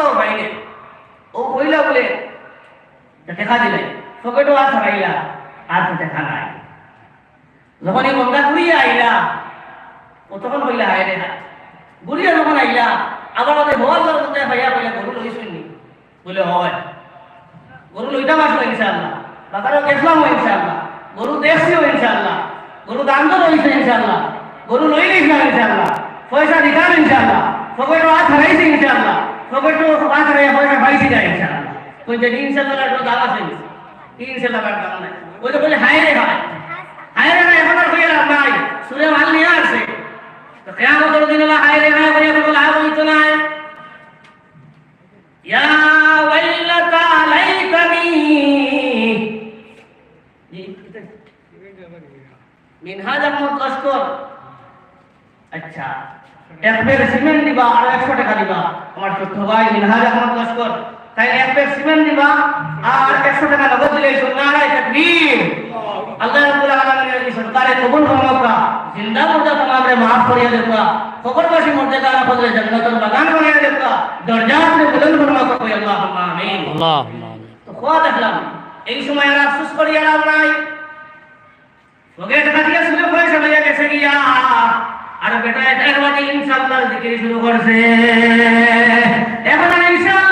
পাও বাইরে ও কইলা বলে, দেখা দিলে পকেটও আর হারাইলা আর তো দেখা নাই। যখন এই গঙ্গা ঘুরিয়ে আইলা, ও তখন কইলা হায় রে ঘুরিয়ে যখন আইলা, আবার ওদের হওয়ার লোক ভাইয়া কইলা গরু লই শুননি বলে, হয়। গরু লইটা মাসো ইনশাআল্লাহ। বাজারও গেছিলাম, ইনশাআল্লাহ। গরু দেখছিও, ইনশাআল্লাহ। গরু দাম তো রয়েছে ইনশাআল্লাহ। গরু লই গেছিলাম ইনশাআল্লাহ। পয়সা দিতাম, ইনশাআল্লাহ। পকেটও হাত হারাইছে ইনশাআল্লাহ। পকেটও হাত হারাইয়া পয়সা পাইছি না। ইনশাআল্লাহ কইছে ইনশাআল্লাহ একটা দাম আছে। ইনশাআল্লাহ আর দাম নাই ওই তো বলে, হায় রে ভাই, হায় রে ভাই, এখন আর কইয়া লাভ নাই। সুরে মাল নিয়ে আসছে। তো কেয়ামতের দিন হলো হায় রে, হায় কইয়া কোনো লাভ হইতো না। ইয়া ওয়াইলাতা লাইতানি। জি মিনহাজ আহমদ লস্কর। আচ্ছা এক বের সিমেন্ট দিবা আর একশো টাকা দিবা। আমার ছোট্ট ভাই মিনহাজ আহমদ লস্কর। তাই এক প্যাক সিমেন্ট নিবা আর একশো টাকা নগদ দিলে সুন্নারাই তাকবীর। আল্লাহ রাব্বুল আলামিনের এই সরকারে কবুল ফরমাওকা জিন্দা মুর্দা তমামরে maaf করিয়া দেবা কবরবাসী মুর্দা কারা বদলে বাগান বানিয়ে দেবা দরজা আপনি বুলন্দ ফরমাওকা কই আমিন। আল্লাহুম্মা তো খোয়া দেখলাম, এই সময় আর আফসোস করিয়া লাভ নাই। লোকে টাকা দিয়ে সুযোগ হয়ে চলে গেছে গিয়া। আর বেটা এটার বাদে ইনশাআল্লাহ শুরু করছে। এখন ইনশাল্লাহ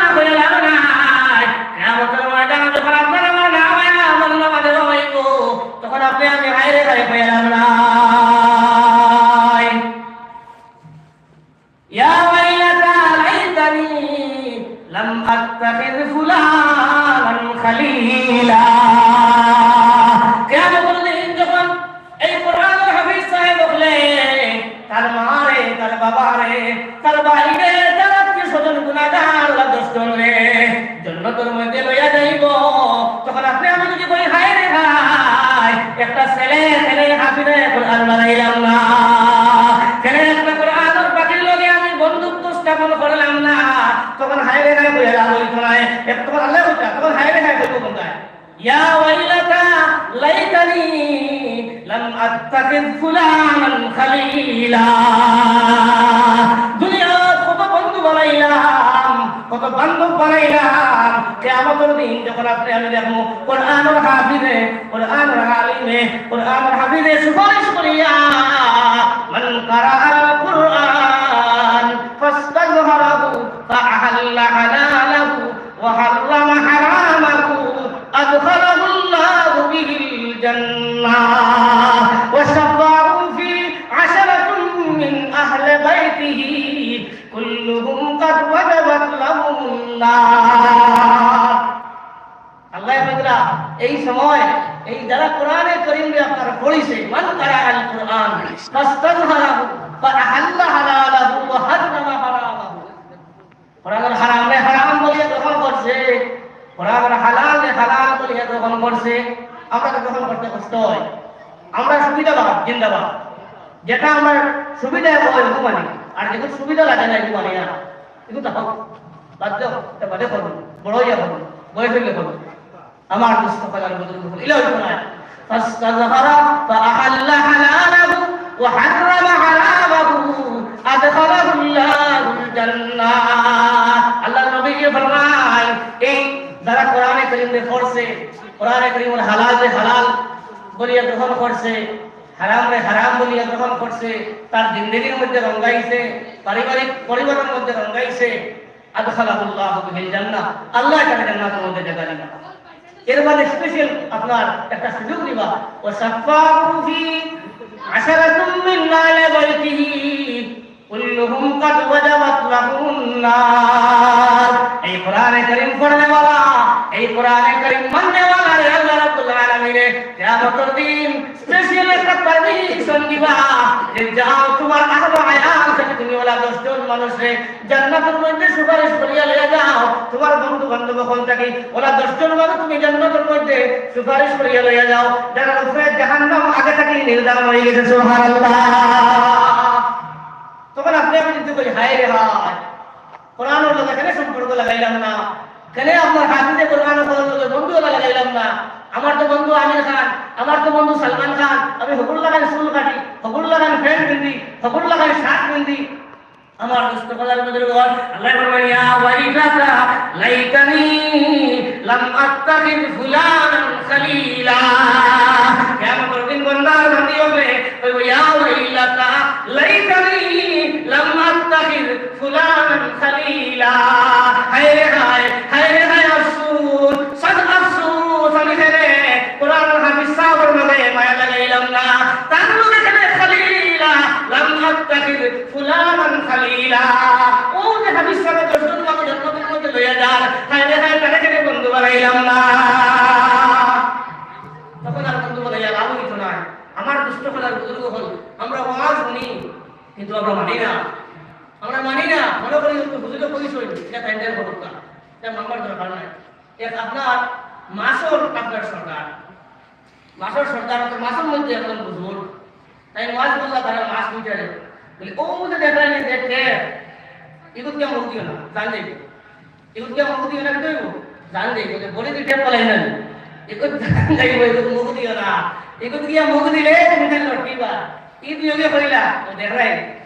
তার বাবারে তার বাইরে তার আত্মীয় স্বজন গুণাগার দশজন রে। জন্নতর মধ্যে লইয়া যাইব। তখন আপনি আমি যদি কই হায় রে ভাই, একটা ছেলে ছেলে হাফিজে কোরআন বানাইলাম না। ছেলে একটা কোরআনের পাখির লগে আমি বন্ধুত্ব স্থাপন করলাম না। তখন হায় রে হায় বইয়া হইত না তখন আল্লাহ হইতা তখন হায় রে হায় হইব কোনটায় ইয়া ওয়াইলাতা লাইতানি, লাম আত্তাখিজ ফুলানান খালিলা। বান্ধব বানাইলাম কিয়ামতের দিন যখন আপনি আমি দেখব। কোরআনের হাফিজে কোরআনের আলিমে কোরআনের হাফিজে সুপারিশ করিয়া, মান ফাআহাল্লা হালালাহু এই যারা কোরআনে করিম রে আপনারা পড়িছে মান কারা আল কোরআন ফাস্তাযহারাহু ফাআহাল্লা হালালাহু ওয়া হাররামা হারামাহু কোরআনের হারামে হারাম বলিয়া গ্রহণ করছে কোরআনের হালালে হালাল বলিয়া গ্রহণ করছে আমরা তো গ্রহণ করতে কষ্ট হয় আমরা সুবিধাবাদ জিন্দাবাদ যেটা আমার সুবিধা হয় এরকম মানি আর যেগুলো সুবিধা লাগে না এগুলো মানি না এগুলো তো হোক বাদ দাও এটা বাদে করুন বড় হইয়া করুন বয়স হইলে করুন আমার দুস্থ কলার বদল করুন ইলা হইতো না فاستظهر فأحل حلاله وحرم حرامه أدخله الله الجنة আল্লাহ নবী ফরমায় এই যারা কোরআনে কারীমে পড়ছে কোরআনে কারীমের হালাল রে হালাল বলিয়া গ্রহণ করছে হারাম রে হারাম বলিয়া গ্রহণ করছে তার জিন্দগির মধ্যে রঙ্গাইছে পারিবারিক পরিবারের মধ্যে রঙ্গাইছে আদখালাহুল্লাহ বিল জান্নাহ আল্লাহ তাকে জান্নাতের মধ্যে জায়গা দিবে এর মানে স্পেশাল আপনার একটা সুযোগ দিবা ও সাফাহু ফি আশারাতুম মিন আহলি বাইতিহি কুল্লুহুম কাদ ওয়াজাবাত লাহুম নার এই কোরআনে কারীম পড়নে वाला এই কোরআনে কারীম মাননে वाला রে আল্লাহ রাব্বুল আলামিন কিয়ামতের দিন স্পেশাল একটা পারমিশন দিবা যে যাও তোমার আহলো আয়াম থেকে তুমি ওলা 10 জন মানুষে জান্নাতের মধ্যে সুপারিশ করিয়া লইয়া যাও তোমার বন্ধু বান্ধব কোন থাকি ওলা 10 জন মানুষ তুমি জান্নাতের মধ্যে সুপারিশ করিয়া লইয়া যাও যারা উপরে জাহান্নাম আগে থেকে নির্ধারণ হয়ে গেছে সুবহানাল্লাহ তখন আপনি আমি চিন্তা করি, হায় রে হায়। কোরআনের লোক এখানে সম্পর্ক লাগাইলাম না? কেন আপনার হাফিজে কোরআনের লোকের বন্ধু লাগাইলাম না? আমার তো বন্ধু আমির খান, আমার তো বন্ধু সালমান খান। আমি হকুর লাগান চুল কাটি হকুর লাগান ফ্যান বিন্দি হকুর লাগান শার্ট বিন্দি আমার দুষ্ট কথার মধ্যে বল, আল্লাহ ফরমান ইয়া ওয়াইলাতা, লাইতানি লাম আত্তাখিদ ফুলানান খালিলা কিয়ামতের দিন বন্দার বান্দি হবে ওই ইয়া ওয়াইলাতা লাইতানি লাম আত্তাখিদ না। বানাইলাম না। হল আমরা মানি না। আমরা মানি না। করি এটা তাইদের ভরকা এটা দরকার নাই। এক আপনার মাসর সরকার। মাসর সরকার তো মাসের মধ্যে একজন তাই মাছ বললা তারা মাছ দুইটারে বলি, ও দেখতে। এগুলো কি আমার দিও জান যাইব এগুলো কি আমার দিও জান যাইব বলে দুইটা পলাই না। এগুলো জান মুখ মুখ দিলে তুমি লটিবা ই দেখাই ও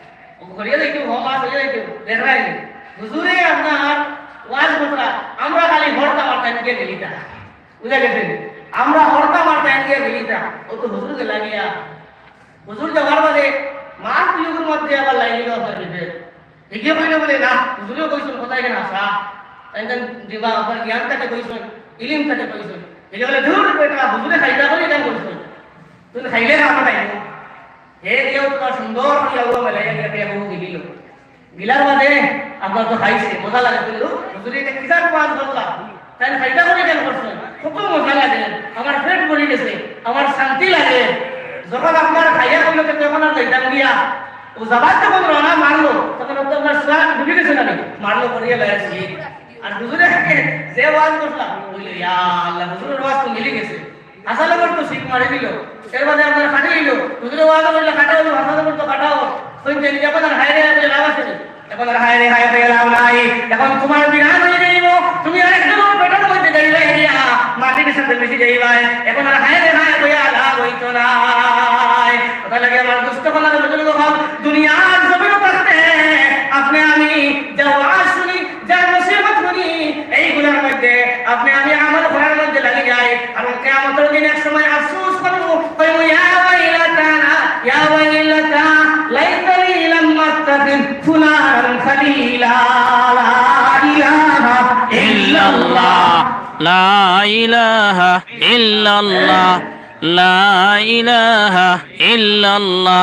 ঘরিয়ে দেখি হ মাছ হয়ে দেখি দেখাই হুজুরে আপনার ওয়াজ বসরা আমরা খালি হরতা মারতা নিয়ে গেলিতা বুঝা গেছে আমরা হরতা মারতা নিয়ে গেলিতা ও তো হুজুর গে লাগিয়া হুজুর যাওয়ার বাদে মাস দুয়ের মধ্যে আবার লাইনে আপনার দিবে এগিয়ে কইলে বলে না হুজুরেও কইছেন কোথায় কেন আসা তাই দিবা আপনার জ্ঞান থাকে কইছেন ইলিম থাকে কইছেন এই বলে ধুর বেটা হুজুরে খাইতা বলে কেন কইছেন তুমি খাইলে আমরা খাইবো। হে দিও তোমার সুন্দর হইয়া গো মেলাই গিয়ে বহু গিলিল গিলার বাদে আপনার তো খাইছে, মজা লাগে কিন্তু হুজুরে এটা কিসার পাঁচ বললা তাই খাইতা করে কেন করছেন খুব মজা লাগে। আমার পেট ভরে গেছে, আমার শান্তি লাগে। যখন আপনার খাইয়া করল তখন আর যাইতাম গিয়া। ও যাবার যখন রওনা মারলো, তখন আপনার সোয়া ঢুকে গেছে না মারলো, করিয়া লাগাচ্ছি আর হুজুরে যে ওয়াজ করলাম বলল ইয়া আল্লাহ, হুজুরের ওয়াজ তো মিলে গেছে। হাসালে তো শিখ মারি দিল। এর বাদে আপনার কাটে দিল। হুজুরে ওয়াজ করলে কাটা হলো হাসালে তো কাটাও হইতে এখন আর হায় রে বলে লাভ আছে এখন আর হায় রে, হায় হয়ে লাভ নাই। এখন তোমার বিধান হয়ে যাইব তুমি আর একদম পেটের মধ্যে যাইবে হেরিয়া মাটির সাথে মিশে যাইবাই এখন আর হায় রে, হায় হইয়া লাভ হইতো নাই। কথা লাগে আমার দুষ্ট কলার বুজুর্গ হল দুনিয়ার জমিন থাকতে আপনি আমি যা ওয়াজ শুনি, যা নসিহত শুনি, এইগুলোর মধ্যে আপনি আমি আমার ঘরের লাগে যাই আর কিয়ামতের দিন এক সময় আফসোস করব কইব ইয়া ওয়াইলাতানা ইয়া ওয়াইলাতা লাইতানি লাম আত্তাখিদ ফুলান খালিলা লা ইলাহা ইল্লাল্লাহ।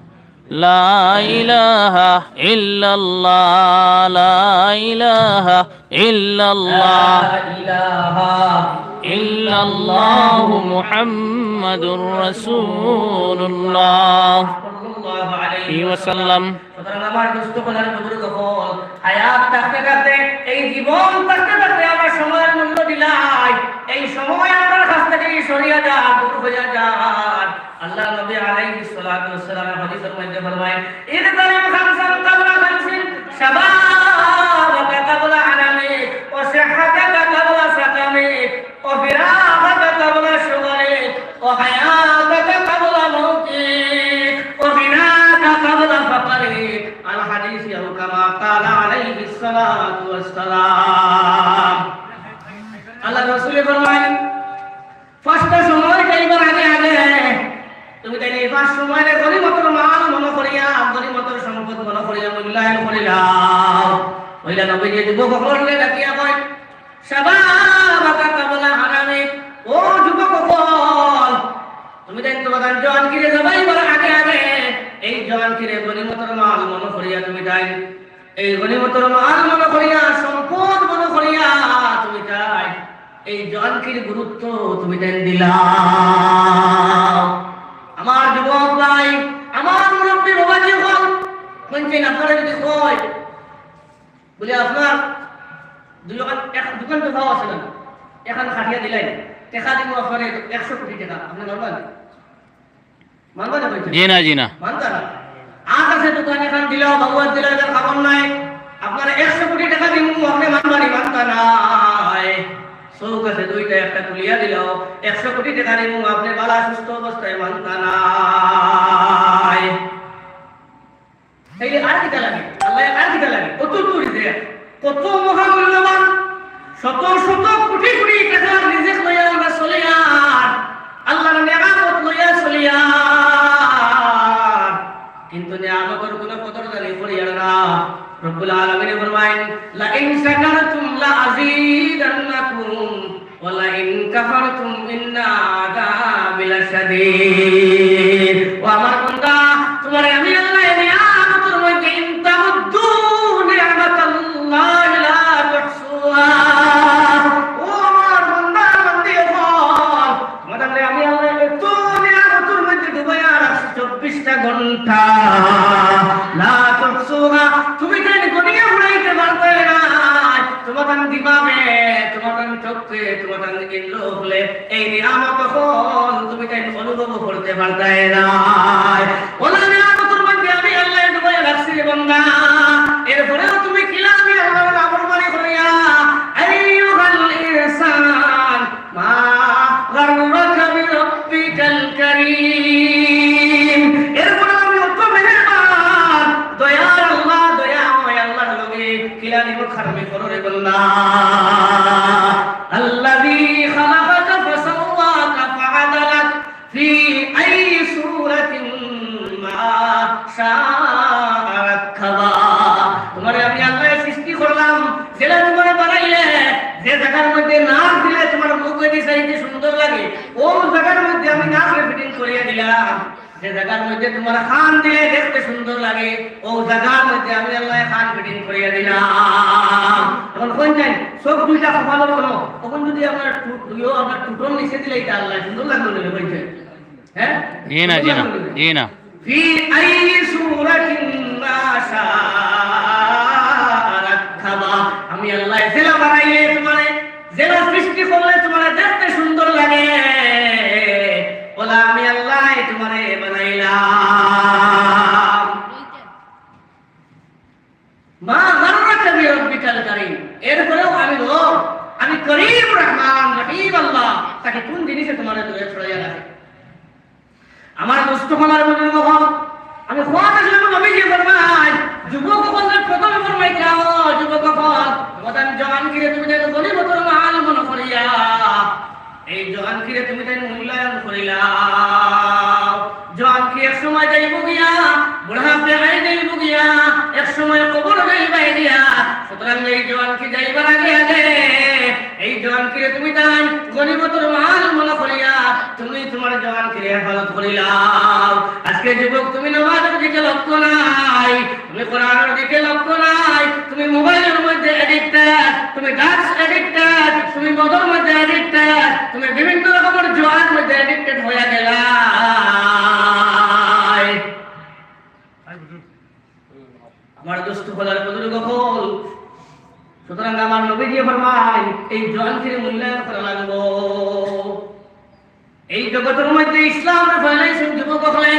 لا إله إلا الله لا إله إلا الله لا إله إلا الله إلا الله محمد رسول الله عليه وسلم সুতরাং আমার দুষ্ট কলার বুজুর্গ হল হায়াত থাকতে থাকতে এই জীবন থাকতে থাকতে আমার সময়ের মূল্য দিলাই এই সময় আমার কাছ থেকে সরিয়া যান দূর হইয়া যান আল্লাহ নবী আলাইহিস সালাতু ওয়াসসালাম হাদিসের মধ্যে ফরমায় ইদতালিম খামসান কাবলা খামসিন শাবাবাকা যদি বকর লে রাখিয়া কয় শাবাবাকা কাবলা হারামে। ও যুবক বল, তুমি দেখ তোমাদের জওয়ান কিরে জবাই বলা আগে আগে। এই জওয়ান কিরে গনিমতর মাল মনে করিয়া তুমি তাই এই গনিমতর মাল মনে করিয়া, সম্পদ মনে করিয়া তুমি তাই এই জওয়ান কির গুরুত্ব তুমি দেন দিলা। বলে আপনার এক- দোকান তো ভাও আছে না এখন খাটিয়া দিলাই। টেকা দিব আপনার একশো কোটি টাকা। আপনি মানবেন মানবেন না? জি না জি না মানতা না? আর কাছে দোকান এখন দিল ভগবান দিল খবর নাই। আপনার একশো কোটি টাকা দিব আপনি মানবানি মানতা নাই। চৌক আছে দুইটা একটা তুলিয়া দিল একশো কোটি টাকা দিব আপনি বালা সুস্থ অবস্থায় মানতা নাই। রাখছি রে বান্দা। এরপরেও তুমি কিলামি আল্লাহর নাফরমানি করিয়া, আইয়ুহাল ইনসান, মা গাররাকা বিরাব্বিকাল কারীম। এরপরে আমি অত মেহেরবান দয়ার আল্লাহ দয়াময় আল্লাহর লগে কিলানি মুখারমি করো রে বান্দা। সুন্দর হ্যাঁ? আমি আল্লাহ জেলা বানাইলে তোমারে জেলা সৃষ্টি করলে তোমারে দেখতে সুন্দর লাগে। ওলা আমি আল্লাহ তোমারে বানাইলাম। মা জান্নাত রব্বিকাল কারীম। এরপরেও আমি রব আমি করিম রহমান রহিম আল্লাহ, তাকে কোন জিনিসে তোমার দূরে ছড়াইয়া রাখে? আমার মুস্তফা আমার মনের মহল আমি খোয়াতে ছিলাম নবীজি ফরমাই যুবক হলে প্রথমে ফরমাই যাও যুবক হল তোমাদের জওয়ান কিরে তুমি যেন গনিমতর মাল মনে করিয়া এই জওয়ান কিরে তুমি যেন মূল্যায়ন করিলাও জওয়ান কি এক সময় যাইব গিয়া বুড়াতে আই যাইব গিয়া এক সময় কবর যাইবাই দিয়া সুতরাং এই জওয়ান কি যাইবার আগে আগে এই জওয়ান কিরে তুমি তাই গনিমতর মাল মনে করিয়া তুমি তোমার জওয়ান কিরে হেফাজত করিলাও আজকে যুবক তুমি নামাজের দিকে লক্ষ্য নাই তুমি কোরআনের দিকে লক্ষ্য নাই তুমি মোবাইলের মধ্যে এডিক্টেড তুমি ড্রাগস এডিক্টেড তুমি মদের মধ্যে এডিক্টেড তুমি বিভিন্ন রকমের জোয়ার মধ্যে এডিক্টেড হয়ে গেলা আমার দুষ্ট হলার বুজুর্গ হল সুতরাং আমার নবী দিয়ে ফরমাই এই জোয়ানকে মূল্যায়ন করা লাগবো এই জগতের মধ্যে ইসলাম ফেলাইছেন যুবক হলে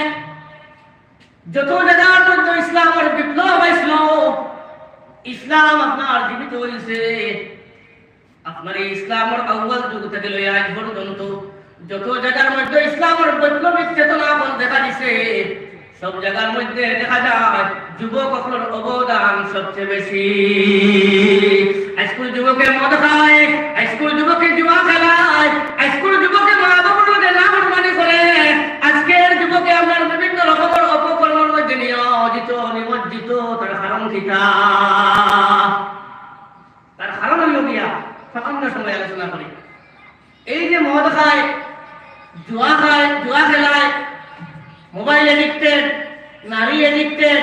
যত জায়গার মধ্যে ইসলামের বিপ্লব হয়েছিল ইসলাম আপনার জীবিত হয়েছে আপনার এই ইসলামের আউ্বাল যুগ থেকে লই আজ পর্যন্ত যত জায়গার মধ্যে ইসলামের বৈপ্লবিক চেতনা এখন দেখা দিছে, সব জায়গার মধ্যে দেখা যায় যুবক অবদান সবচেয়ে বেশি। স্কুল যুবকের মদ খায় স্কুল যুবকে জুয়া খেলায় স্কুল যুবকে মা বাবার লোকে নাফরমানি করে আজকের যুবকে আপনার বিভিন্ন রকমের অপকর্মের মধ্যে নিয়োজিত নিমজ্জিত তার কারণ কিতা তার কারণ হইল গিয়া সামান্য সময় আলোচনা করি এই যে মদ খায় জুয়া খায় জুয়া খেলায় মোবাইল এডিক্টেড নারী এডিক্টেড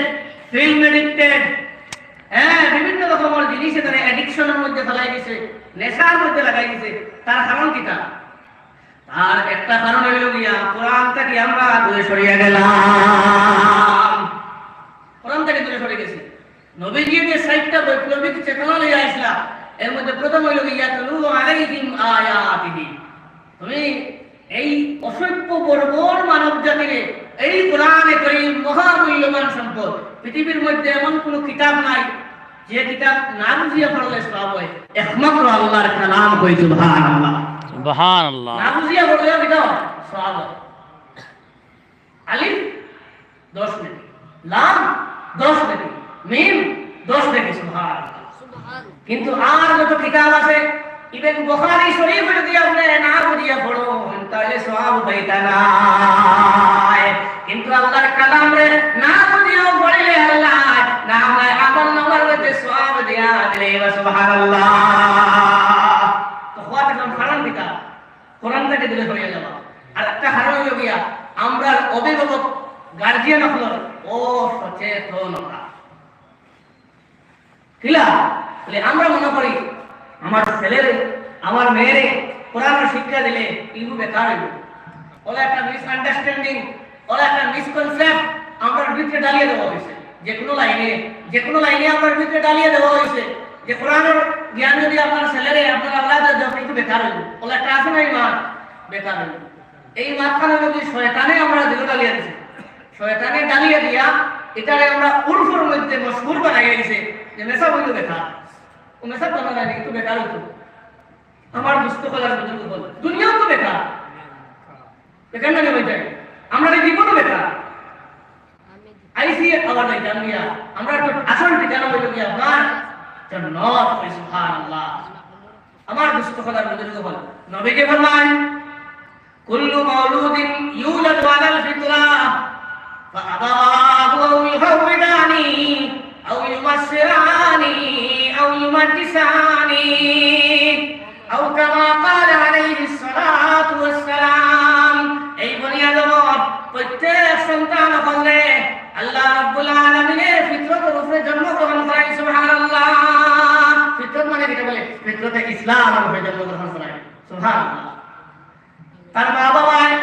ফিল্ম এডিক্টেড হ্যাঁ বিভিন্ন রকমের জিনিসে তারা অ্যাডিকশনের মধ্যে ফেলাই দিছে নেশার মধ্যে লাগাই দিছে তার কারণ কিটা আর একটা এই অসভ্য বর্বর মানব মহামূল্যবান সম্পদ, পৃথিবীর মধ্যে এমন কোন কিতাব নাই, যে কিতাব না বুঝিয়ে পড়লে সব হয়। একমাত্র আল্লাহর কালাম হই, সুবহানাল্লাহ। সুবহান আল্লাহ না বুঝিয়া পড়লে কিতাব সব হয় আলিফ দশ নেকি লাম দশ নেকি মিম দশ নেকি সুবহানাল্লাহ। কিন্তু আর যত কিতাব আছে ইবেন বুখারী শরীফ যদি আপনি না বুঝিয়া পড়ো তাহলে সওয়াব পাইতা না কিন্তু আল্লাহর কালাম রে না বুঝিয়া পড়লে আল্লাহ না হয় আমল নামার মধ্যে সওয়াব দিয়া দিলে সুবহানাল্লাহ তো হওয়া তখন হারাম কিতাব কোরআন থেকে দূরে হয়ে যাওয়া আর একটা হারাম হইল গিয়া আমরা অভিভাবক গার্জিয়ান হল ও আমরা মনে করি আমার ছেলেরে, আমার মেয়েরে কোরআন শিক্ষা দিলে ইলু বেকার হইব। ওলা একটা মিসআন্ডারস্ট্যান্ডিং ওলা একটা মিসকনসেপ্ট আমরা ভিতরে ডালিয়ে দেওয়া হয়েছে। যে কোনো লাইনে, যে কোনো লাইনে আমরা ভিতরে ডালিয়ে দেওয়া হয়েছে। যে কোরআনের জ্ঞান যদি আপনার ছেলেরে আপনার আল্লাহ দেয় কিন্তু বেকার হইব ওলা একটা আছে না বেকার হইব। এই মাঝখানে যদি শয়তানে আমরা দিল দিছে শয়তানে ডালিয়ে দিয়া এটারে আমরা উর্ফর মধ্যে মশহুর বানাই গেছে যে মেসা বইল বেকার। ও মেসা বানা যায় কিন্তু বেকার হইতো। আমার দুস্থ কলার বুজুর্গ বল, দুনিয়াও তো বেকার। বেকার না হয়ে যায় আমরা জীবনও বেকার? আইসি আবার নাই জানিয়া আমরা তো আসল ঠিকানা হইল গিয়া আপনার জান্নাত সুবহানাল্লাহ। আমার দুস্থ কলার বুজুর্গ বল নবীজি ফরমান কুল্লু মাউলুদিন ইউলাদু আলাল ফিতরা فأبواه أو يهوداني أو يمسراني أو يمجساني أو كما قال عليه الصلاة والسلام এই বনিয়া জগৎ প্রত্যেক সন্তান হলে আল্লাহ রাব্বুল আলামিনের ফিতরতের উপরে জন্মগ্রহণ করাই সুবহানাল্লাহ ফিতরত মানে কি বলে ফিতরতে ইসলাম উপরে জন্মগ্রহণ করাই সুবহানাল্লাহ তার মা বাবায়।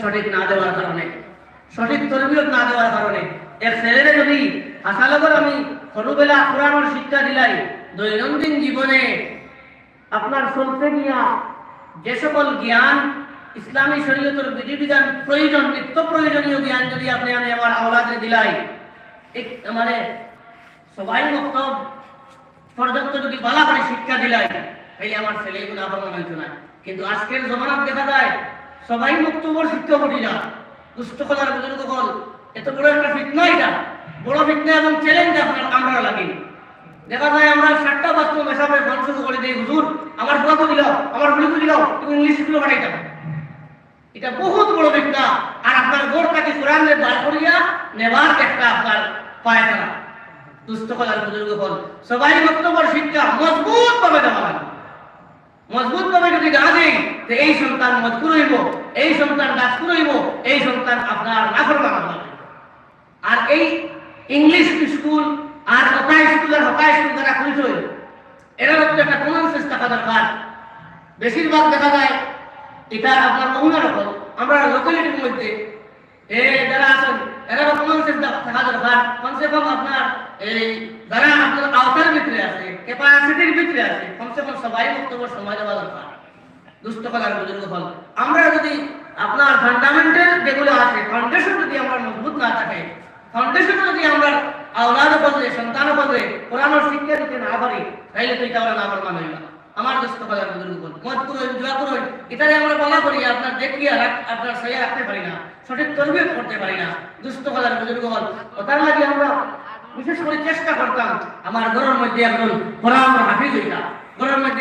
সঠিক না দেওয়ার কারণে। সঠিক তরবিয়ত না দেওয়ার কারণে। এক ছেলেরে যদি আশালগর আমি সরুবেলা কোরআনের শিক্ষা দিলাই, দৈনন্দিন জীবনে আপনার চলতে গিয়া যে সকল জ্ঞান ইসলামী শরীয়তের বিধিবিধান প্রয়োজন নিত্য প্রয়োজনীয় জ্ঞান যদি আপনি আমি আমার আওলাদে দিলাই মানে সবাই মক্তব পর্যন্ত যদি বালা করে শিক্ষা দিলাই তাহলে আমার ছেলে এগুলো আবার মনে না। কিন্তু আজকের জমানাত দেখা যায় সবাই বক্তব্য শিক্ষা করি না দুষ্ট কলার বুজুর্গ বল এত বড় একটা ফিতনা এটা। বড় ফিতনা এবং চ্যালেঞ্জ আপনার আমরা লাগে। দেখা যায় আমরা সাতটা বাস্তব মেশাবে ফোন শুরু করে দিই, হুজুর, আমার ফোলাকে দিল, আমার ফুলিকে দিল, তুমি ইংলিশ স্কুলে পাঠাই যাবে এটা বহুত বড় ফিতনা। আর আপনার গোড়টাকে কোরআনের বার করিয়া নেবার একটা আপনার পায়খানা। দুস্থ কলার বুজুর্গ বল সবাই বক্তব্য শিক্ষা মজবুত ভাবে দেওয়া লাগে মজবুত ভাবে যদি না দেই, তো এই সন্তান মজবুত হইব, এই সন্তান গাছপুর হইব, এই সন্তান আপনার নাফরমান হবে। আর এই ইংলিশ স্কুল আর হকা স্কুলের হকা স্কুল যারা এরা হচ্ছে একটা কমন থাকা দরকার। বেশিরভাগ দেখা যায়, এটা আপনার অন্য রকম আমরা লোকালিটির মধ্যে, এ, যারা আছেন, এরা কমন সেন্স থাকা দরকার। কমসে কম আপনার এই যারা আপনার আওতার ভিতরে আছে ক্যাপাসিটির ভিতরে আছে, কমসে কম সবাই বক্তব্য সময় দেওয়া দরকার। দুষ্ট কলার বুজুর্গ হল। আমরা যদি আপনার ফান্ডামেন্টাল যেগুলো আছে ফাউন্ডেশন যদি আমরা মজবুত না থাকে ফাউন্ডেশন যদি আমরা আওলাদ বদলে, সন্তান বদলে কোরআনের শিক্ষা দিতে না পারি, তাইলে তো এটা আমরা না পারবা নইল আমার দুষ্ট কলার বুজুর্গ হল। মত করুন জোয়া করুন এটারে আমরা বলা করি, আপনার দেখিয়া আপনার সহিয়া রাখতে পারি না, সঠিক তরবিয়ত করতে পারি না। দুষ্ট কলার বুজুর্গ হল। ওটার লাগে আমরা বিশেষ করে চেষ্টা করতাম আমার ঘরের মধ্যে একজন কোরআন হাফিজ হইতাম ঘরের মধ্যে